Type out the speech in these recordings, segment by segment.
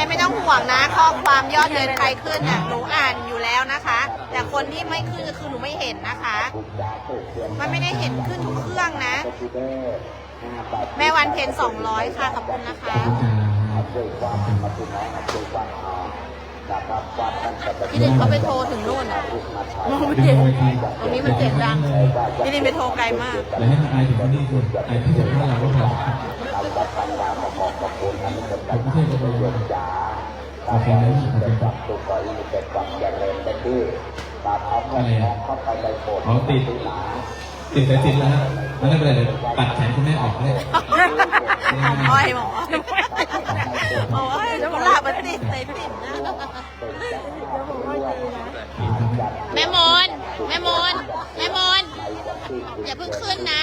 ม่ไม่ต้องห่วงนะ ข้อความยอดเดินใครขึ้นน่ะหนูอ่านอยู่แล้วนะคะ แต่คนที่ไม่ขึ้นก็คือหนูไม่เห็นนะคะ มันไม่ได้เห็นขึ้นทุกเครื่องนะ แม่วันเพนสองร้อยค่ะขอบคุณนะคะพี่ดินเขาไปโทรถึงนู่นอะมองไม่เห็นตรงนี้มันเสียงดังพี่ดินไปโทรไกลมากแต่ให้มันอายถึงที่นี่คืออายที่จะให้เราก็พอ ผมไม่ใช่จะไปเลยโอเคนะขอบคุณครับอะไรเขาติดติดสายสินแล้วฮะแล้วไม่เป็นไรเดี๋ยวปัดแขนคุณแม่ออกเลยหมออ้อยหมออ้อยหมออ้อยกุหลาบมันติดในปิ่นนะแม่มนแม่มนแม่มนอย่าเพิ่งขึ้นนะ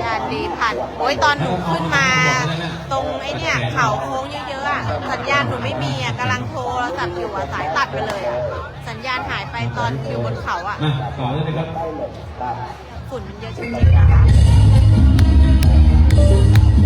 ยานดีพันโอ้ยตอนหนูขึ้นมา ตรงไอ้เนี่ยเขาโค้งเยอะๆอะสัญญาณหนูไม่มีอะกำลังโทรศัพท์อยู่อะสายตัดไปเลยอะสัญญาณหายไปตอนอยู่บนเขาอะมาต่อเลยนะครับฝุ่นมันเยอะจริงๆนะคะเ